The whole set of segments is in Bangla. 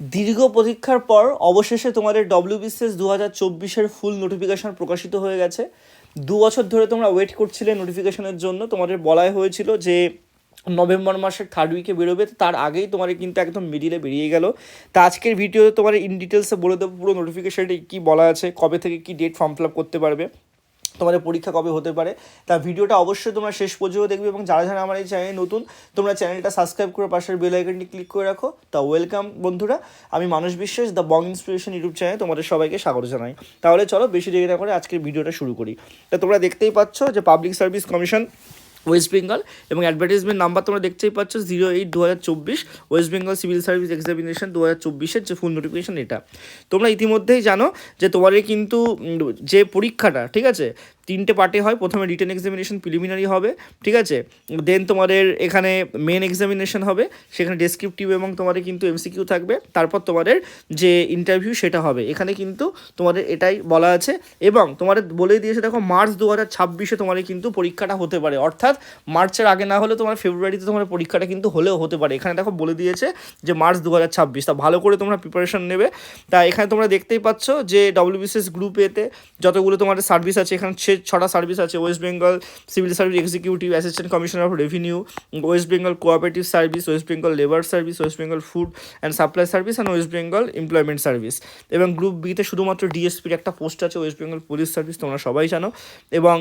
দীর্ঘ প্রতীক্ষার পর অবশেষে তোমাদের ডব্লিউবিসিএস দু হাজার চব্বিশের ফুল নোটিফিকেশন প্রকাশিত হয়ে গেছে। দু বছর ধরে তোমরা ওয়েট করছিলে নোটিফিকেশনের জন্য। তোমাদের বলাই হয়েছিল যে নভেম্বর মাসের থার্ড উইকে বেরোবে। তার আগেই তোমার কিন্তু একদম মিডিলে বেরিয়ে গেল। তা আজকের ভিডিওতে তোমার ইন ডিটেলসে বলে দেবো পুরো নোটিফিকেশানটি কী বলা আছে, কবে থেকে কী ডেট ফর্ম ফিল আপ করতে পারবে। তোমাদের পরীক্ষা কবে হতে পারে তা ভিডিওটা অবশ্যই তোমরা শেষ পর্যন্ত দেখবে এবং যারা যারা আমার এই চ্যানেলে নতুন, তোমরা চ্যানেলটা সাবস্ক্রাইব করে পাশের বেল আইকনটি ক্লিক করে রাখো। তা ওয়েলকাম বন্ধুরা, আমি মানুষ বিশ্বাস দ্য বং ইন্সপিরেশন ইউটিউব চ্যানেলে তোমাদের সবাইকে স্বাগত জানাই। তাহলে চলো বেশি দেরি না করে আজকের ভিডিওটা শুরু করি। তা তোমরা দেখতেই পাচ্ছ যে public service commission west Bengal এবং অ্যাডভার্টাইজমেন্ট নাম্বার তোমরা দেখতেই পাচ্ছ জিরো এইট দু হাজার চব্বিশ west Bengal civil service examination দু হাজার চব্বিশের যে ফুল নোটিফিকেশন এটা। তোমরা ইতিমধ্যেই জানো যে তোমাদের কিন্তু যে পরীক্ষাটা, ঠিক আছে? তিনটে পার্টে হয়, প্রথমে রিটেন এক্সামিনেশন প্রিলিমিনারি হবে, ঠিক আছে? দেন তোমাদের এখানে মেন এক্সামিনেশন হবে, সেখানে ডেসক্রিপটিভ এবং তোমাদের কিন্তু এমসিকিউ থাকবে, তারপর তোমাদের যে ইন্টারভিউ সেটা হবে। এখানে কিন্তু তোমাদের এটাই বলা আছে এবং তোমাদের বলে দিয়েছে, দেখো, মার্চ দু হাজার ছাব্বিশে তোমাদের কিন্তু পরীক্ষাটা হতে পারে। অর্থাৎ মার্চের আগে না হলে তোমার ফেব্রুয়ারিতে তোমার পরীক্ষাটা কিন্তু হলেও হতে পারে। এখানে দেখো বলে দিয়েছে যে মার্চ দু হাজার ছাব্বিশ, তা ভালো করে তোমরা প্রিপারেশন নেবে। তা এখানে তোমরা দেখতেই পাচ্ছ যে ডব্লিউবিসিএস গ্রুপ এতে যতগুলো তোমাদের সার্ভিস আছে, এখানে ছটা সার্ভিস আছে west Bengal civil service executive assistant commissioner of revenue west Bengal cooperative service west Bengal labour service west Bengal food and supply service and west Bengal employment service এবং গ্রুপ বিতে শুধুমাত্র ডিএসপির একটা পোস্ট আছে ওয়েস্ট বেঙ্গল পুলিশ সার্ভিস তোমরা সবাই জানো। এবং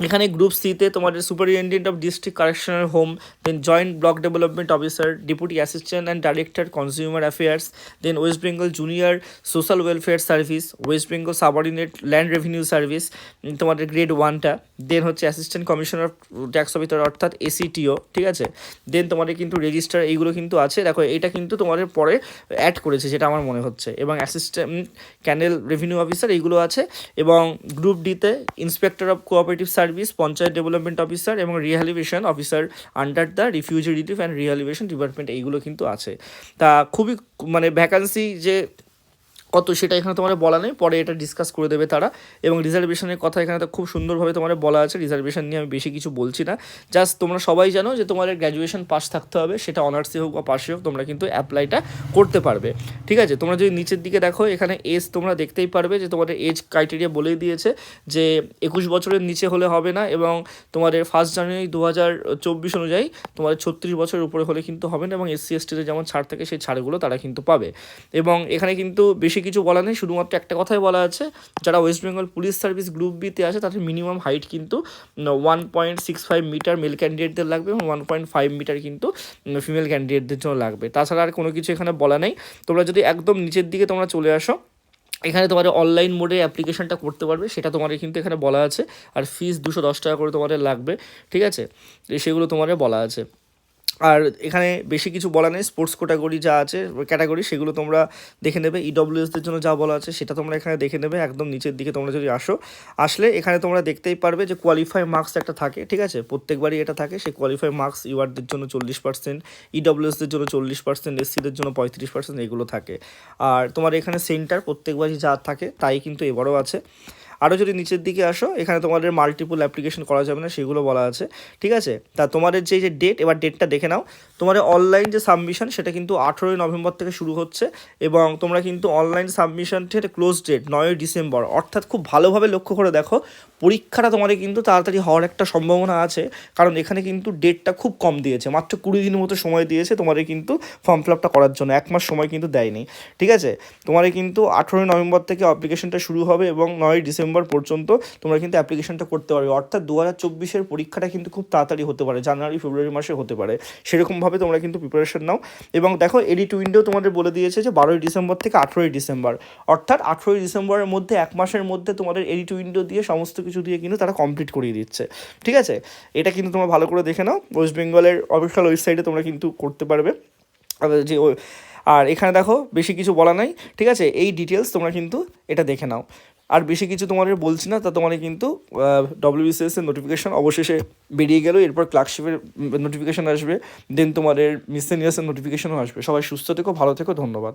এখানে গ্রুপ সিতে তোমাদের superintendent of district correctional home then joint block development officer deputy assistant and director consumer affairs then west Bengal junior social welfare service west Bengal subordinate land revenue service তোমাদের গ্রেড ওয়ানটা দেন হচ্ছে অ্যাসিস্ট্যান্ট কমিশনার ট্যাক্স অফিসার অর্থাৎ এসিটিও ঠিক আছে? দেন তোমাদের কিন্তু রেজিস্টার এইগুলো কিন্তু আছে। দেখো, এটা কিন্তু তোমাদের পরে অ্যাড করেছে, যেটা আমার মনে হচ্ছে। এবং অ্যাসিস্ট্যান্ট ক্যানেল রেভিনিউ অফিসার এইগুলো আছে। এবং গ্রুপ ডিতে inspector of cooperative service panchayat development officer এবং rehabilitation officer under the refugee relief and rehabilitation department এইগুলো কিন্তু আছে। তা খুবই মানে ভ্যাকান্সি যে কত সেটা এখানে তোমার বলা নেই। পরে এটা ডিসকাস করে দেবে তারা। এবং রিজার্ভেশনের কথা এখানে তো খুব সুন্দরভাবে তোমার বলা আছে। রিজার্ভেশন নিয়ে আমি বেশি কিছু বলছি না। জাস্ট তোমরা সবাই জানো যে তোমার গ্র্যাজুয়েশন পাস থাকতে হবে। সেটা অনার্সে হোক বা পাশে হোক, তোমরা কিন্তু অ্যাপ্লাইটা করতে পারবে। ঠিক আছে? তোমরা যদি নিচের দিকে দেখো, এখানে এজ তোমরা দেখতেই পারবে যে তোমাদের এজ ক্রাইটেরিয়া বলেই দিয়েছে যে একুশ বছরের নিচে হলে হবে না এবং তোমাদের ফার্স্ট জানুয়ারি দু হাজার চব্বিশ অনুযায়ী তোমাদের ছত্রিশ বছরের উপরে হলে কিন্তু হবে না এবং এসসি এসটিতে যেমন ছাড় থাকে, সেই ছাড়গুলো তারা কিন্তু পাবে। এবং এখানে কিন্তু বেশি কিছু বলা নেই, শুধুমাত্র একটা কথাই বলা আছে, যারা west Bengal police service group বিতে আছে, তাদের মিনিমাম হাইট কিন্তু one point six five metre male ক্যান্ডিডেটদের লাগবে এবং ওয়ান পয়েন্ট ফাইভ মিটার কিন্তু ফিমেল ক্যান্ডিডেটদের জন্য লাগবে। তাছাড়া আর কোনো কিছু এখানে বলা নেই। তোমরা যদি একদম নিচের দিকে তোমরা চলে আসো, এখানে তোমাদের অনলাইন মোডে অ্যাপ্লিকেশনটা করতে পারবে, সেটা তোমাদের কিন্তু এখানে বলা আছে, আর ফিস দুশো দশ টাকা করে তোমাদের লাগবে, ঠিক আছে? সেগুলো তোমাদের বলা আছে। আর এখানে বেশি কিছু বলা নেই স্পোর্টস ক্যাটাগরি যা আছে ক্যাটাগরি সেগুলো তোমরা দেখে নেবে। ইডব্লিউএসদের জন্য যা বলা আছে সেটা তোমরা এখানে দেখে নেবে, একদম নিচের দিকে তোমরা যদি আসো। আসলে এখানে তোমরা দেখতেই পারবে যে কোয়ালিফাই মার্কস একটা থাকে, ঠিক আছে? প্রত্যেকবারই এটা থাকে, সেই কোয়ালিফাই মার্কস ইউআরদের জন্য চল্লিশ পার্সেন্ট ইডব্লিউএসদের জন্য চল্লিশ পার্সেন্ট এসসিদের জন্য পঁয়ত্রিশ পার্সেন্ট এগুলো থাকে। আর তোমার এখানে সেন্টার প্রত্যেকবারই যা থাকে, তাই কিন্তু এবারও আছে। আরও যদি নিচের দিকে আসো, এখানে তোমাদের মাল্টিপল অ্যাপ্লিকেশন করা যাবে না, সেগুলো বলা আছে। ঠিক আছে? তা তোমাদের যে যে ডেট এবার ডেটটা দেখে নাও। তোমাদের অনলাইন যে সাবমিশন সেটা কিন্তু আঠেরোই নভেম্বর থেকে শুরু হচ্ছে এবং তোমরা কিন্তু অনলাইন সাবমিশনটা ক্লোজ ডেট নয়ই ডিসেম্বর। অর্থাৎ খুব ভালোভাবে লক্ষ্য করে দেখো, পরীক্ষাটা তোমাদের কিন্তু তাড়াতাড়ি হওয়ার একটা সম্ভাবনা আছে, কারণ এখানে কিন্তু ডেটটা খুব কম দিয়েছে। মাত্র কুড়ি দিনের মতো সময় দিয়েছে তোমাদের কিন্তু ফর্ম ফিল আপটা করার জন্য। এক মাস সময় কিন্তু দেয়নি। ঠিক আছে? তোমাদের কিন্তু আঠেরোই নভেম্বর থেকে অ্যাপ্লিকেশনটা শুরু হবে এবং নয়ই ডিসেম্বর পর্যন্ত তোমরা কিন্তু অ্যাপ্লিকেশনটা করতে পারবে। অর্থাৎ দু হাজার চব্বিশের পরীক্ষাটা কিন্তু খুব তাড়াতাড়ি হতে পারে, জানুয়ারি, ফেব্রুয়ারি মাসে হতে পারে। সেরকমভাবে তোমরা কিন্তু প্রিপারেশন নাও। এবং দেখো এডিট উইন্ডো তোমাদের বলে দিয়েছে যে বারোই ডিসেম্বর থেকে আঠেরোই ডিসেম্বর। অর্থাৎ আঠেরোই ডিসেম্বরের মধ্যে এক মাসের মধ্যে তোমাদের এডিট উইন্ডো দিয়ে সমস্ত কিছু দিয়ে কিন্তু তারা কমপ্লিট করিয়ে দিচ্ছে। ঠিক আছে? এটা কিন্তু তোমরা ভালো করে দেখে নাও। ওয়েস্ট বেঙ্গলের অফিসিয়াল ওয়েবসাইটে তোমরা কিন্তু করতে পারবে। যে আর এখানে দেখো, বেশি কিছু বলা নাই। ঠিক আছে? এই ডিটেলস তোমরা কিন্তু এটা দেখে নাও। আর বেশি কিছু তোমাদের বলছি না, তা তোমাদের কিন্তু ডব্লিউবিসিএস এর নোটিফিকেশন অবশেষে বেরিয়ে গেল, এরপর ক্লার্কশিপের নোটিফিকেশন আসবে দেন তোমাদের মিসেনিয়াসের নোটিফিকেশনও আসবে। সবাই সুস্থ থেকো, ভালো থেকো, ধন্যবাদ।